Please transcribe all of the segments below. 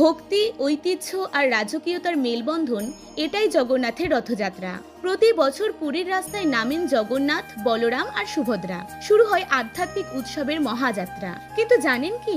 ভক্তি, ঐতিহ্য আর রাজকীয়তার মেলবন্ধন এটাই জগন্নাথের রথযাত্রা। প্রতি বছর পুরীর রাস্তায় নামেন জগন্নাথ, বলরাম আর সুভদ্রা। শুরু হয় আধ্যাত্মিক উৎসবের মহাযাত্রা। কিন্তু জানেন কি?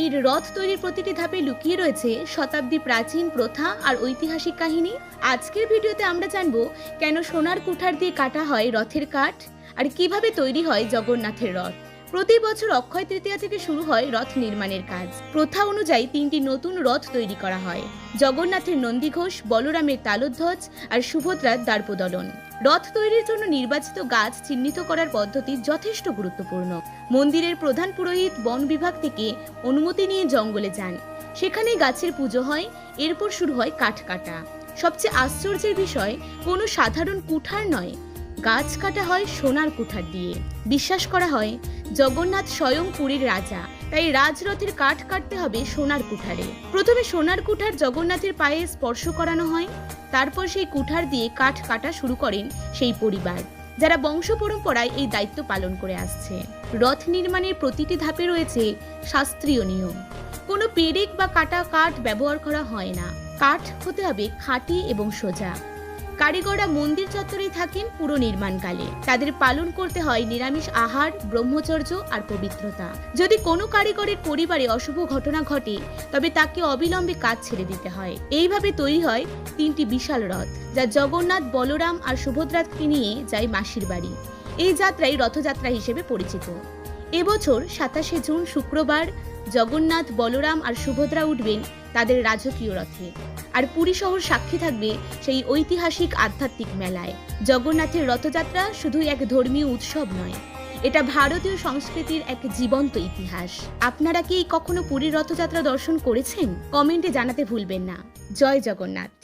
এই রথ তৈরির প্রতিটি ধাপে লুকিয়ে রয়েছে শতাব্দী প্রাচীন প্রথা আর ঐতিহাসিক কাহিনী। আজকের ভিডিওতে আমরা জানব কেন সোনার কুঠার দিয়ে কাটা হয় রথের কাঠ আর কীভাবে তৈরি হয় জগন্নাথের রথ। প্রতি বছর অক্ষয় তৃতীয়া থেকে শুরু হয় রথ নির্মাণের কাজ। প্রথা অনুযায়ী তিনটি নতুন রথ তৈরি করা হয়। জগন্নাথের নন্দীঘোষ, বলরামের তালোধ্বজ আর সুভদ্রার দ্বারপদলন। রথ তৈরির জন্য নির্বাচিত গাছ চিহ্নিত করার পদ্ধতি যথেষ্ট গুরুত্বপূর্ণ। মন্দিরের প্রধান পুরোহিত বন বিভাগ থেকে অনুমতি নিয়ে জঙ্গলে যান। সেখানে গাছের পুজো হয়, এরপর শুরু হয় কাঠ কাটা সবচেয়ে আশ্চর্যের বিষয়, কোনো সাধারণ কুঠার নয়। গাছ কাটা হয় সোনার কুঠার দিয়ে। বিশ্বাস করা হয়, জগন্নাথ স্বয়ং পুরীর রাজা, তাই রাজরথের কাঠ কাটতে হবে সোনার কুঠারে। প্রথমে সোনার কুঠার জগন্নাথের পায়ে স্পর্শ করানো হয়, তারপর সেই কুঠার দিয়ে কাঠ কাটা শুরু করেন সেই পরিবার, যারা বংশ পরম্পরায় এই দায়িত্ব পালন করে আসছে। রথ নির্মাণের প্রতিটি ধাপে রয়েছে শাস্ত্রীয় নিয়ম। কোনো পেরেক বা কাটা কাঠ ব্যবহার করা হয় না। কাঠ হতে হবে খাঁটি এবং সোজা। কারিগররা মন্দির চত্বরেই থাকেন পুরো নির্মাণকালে। তাদের পালন করতে হয় নিরামিষ আহার, ব্রহ্মচর্য আর পবিত্রতা। যদি কোনো কারিগরের পরিবারে অশুভ ঘটনা ঘটে, তবে তাকে অবিলম্বে কাজ ছেড়ে দিতে হয়। এইভাবে তৈরি হয় তিনটি বিশাল রথ, যা জগন্নাথ, বলরাম আর সুভদ্রাকে নিয়ে যায় মাসির বাড়ি। এই যাত্রাই রথযাত্রা হিসেবে পরিচিত। এবছর সাতাশে জুন শুক্রবার জগন্নাথ, বলরাম আর সুভদ্রা উঠবেন তাদের রাজকীয় রথে। আর পুরী শহর সাক্ষী থাকবে সেই ঐতিহাসিক আধ্যাত্মিক মেলায়। জগন্নাথের রথযাত্রা শুধু এক ধর্মীয় উৎসব নয়, এটা ভারতীয় সংস্কৃতির এক জীবন্ত ইতিহাস। আপনারা কি কখনো পুরীর রথযাত্রা দর্শন করেছেন? কমেন্টে জানাতে ভুলবেন না। জয় জগন্নাথ।